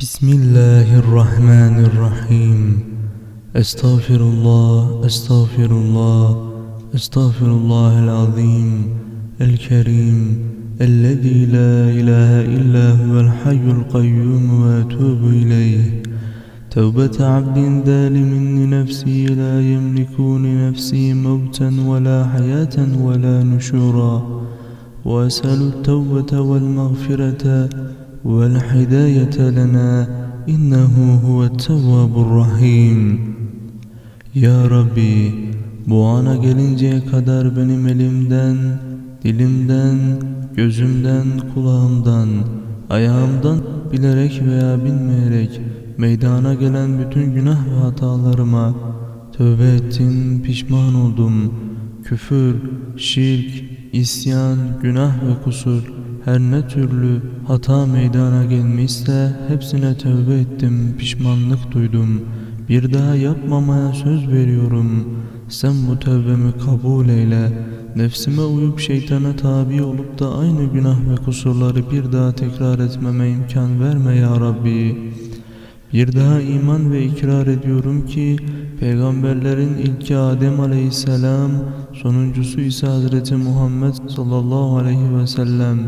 بسم الله الرحمن الرحيم استغفر الله استغفر الله استغفر الله العظيم الكريم الذي لا إله إلا هو الحي القيوم وأتوب إليه توبة عبد ظالم لنفسه لا يملك لنفسه موتا ولا حياة ولا نشورا وأسأل التوبة والمغفرة والهداية لنا إنه هو التواب الرحيم Ya Rabbi bu ana gelinceye kadar benim elimden, dilimden, gözümden, kulağımdan, ayağımdan bilerek veya bilmeyerek meydana gelen bütün günah ve hatalarıma tövbe ettim, pişman oldum. Küfür, şirk, isyan, günah ve kusur her ne türlü hata meydana gelmişse hepsine tövbe ettim, pişmanlık duydum. Bir daha yapmamaya söz veriyorum. Sen bu tövbemi kabul eyle. Nefsime uyup şeytana tabi olup da aynı günah ve kusurları bir daha tekrar etmeme imkan verme ya Rabbi. Bir daha iman ve ikrar ediyorum ki peygamberlerin ilki Adem aleyhisselam, sonuncusu ise Hazreti Muhammed sallallahu aleyhi ve sellem.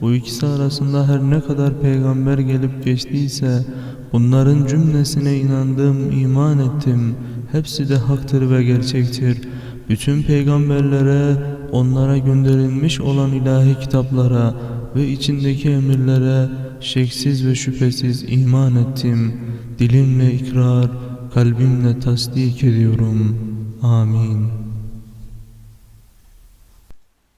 Bu ikisi arasında her ne kadar peygamber gelip geçtiyse bunların cümlesine inandım, iman ettim. Hepsi de haktır ve gerçektir. Bütün peygamberlere, onlara gönderilmiş olan ilahi kitaplara ve içindeki emirlere şeksiz ve şüphesiz iman ettim. Dilimle ikrar, kalbimle tasdik ediyorum. Amin.